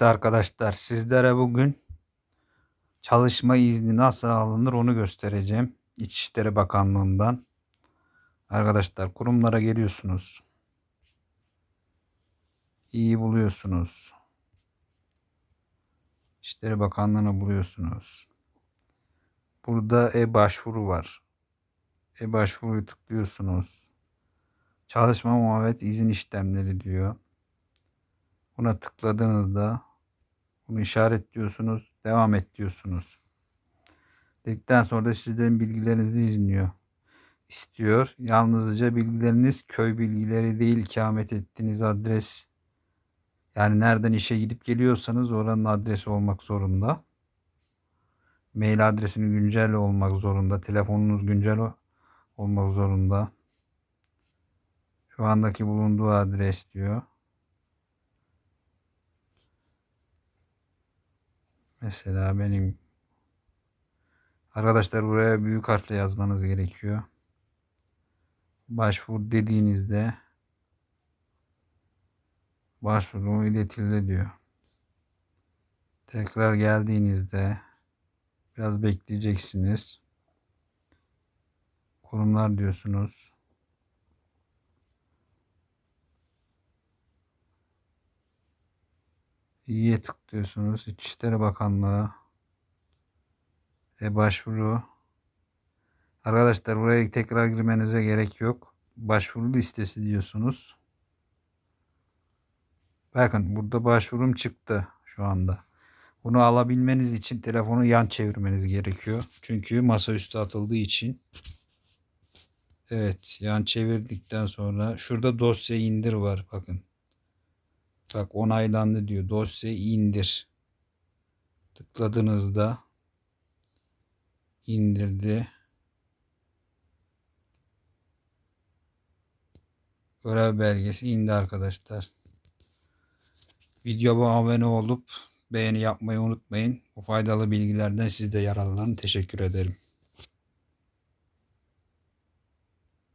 Evet arkadaşlar sizlere bugün çalışma izni nasıl alınır onu göstereceğim. İçişleri Bakanlığı'ndan. Arkadaşlar kurumlara geliyorsunuz. İyi buluyorsunuz. İçişleri Bakanlığı'nı buluyorsunuz. Burada e-başvuru var. E-başvuruyu tıklıyorsunuz. Çalışma muhabbet izin işlemleri diyor. Buna tıkladığınızda bunu işaretliyorsunuz. Devam et diyorsunuz. Dedikten sonra da sizden bilgilerinizi izliyor. istiyor. Yalnızca bilgileriniz köy bilgileri değil ikamet ettiğiniz adres. Yani nereden işe gidip geliyorsanız oranın adresi olmak zorunda. Mail adresini güncel olmak zorunda. Telefonunuz güncel olmak zorunda. Şu andaki bulunduğu adres diyor. Mesela benim arkadaşlar buraya büyük harfle yazmanız gerekiyor. Başvur dediğinizde başvuru iletildi diyor. Tekrar geldiğinizde biraz bekleyeceksiniz. Kurumlar diyorsunuz. İyiye tıklıyorsunuz. İçişleri Bakanlığı e başvuru Arkadaşlar buraya tekrar girmenize gerek yok. Başvuru listesi diyorsunuz. Bakın burada başvurum çıktı şu anda. Bunu alabilmeniz için telefonu yan çevirmeniz gerekiyor. Çünkü masaüstü atıldığı için. Evet yan çevirdikten sonra şurada dosya indir var bakın. Bak onaylandı diyor. Dosya indir. Tıkladığınızda indirdi. Görev belgesi indi arkadaşlar. Videoma abone olup beğeni yapmayı unutmayın. Bu faydalı bilgilerden siz de yararlanın. Teşekkür ederim.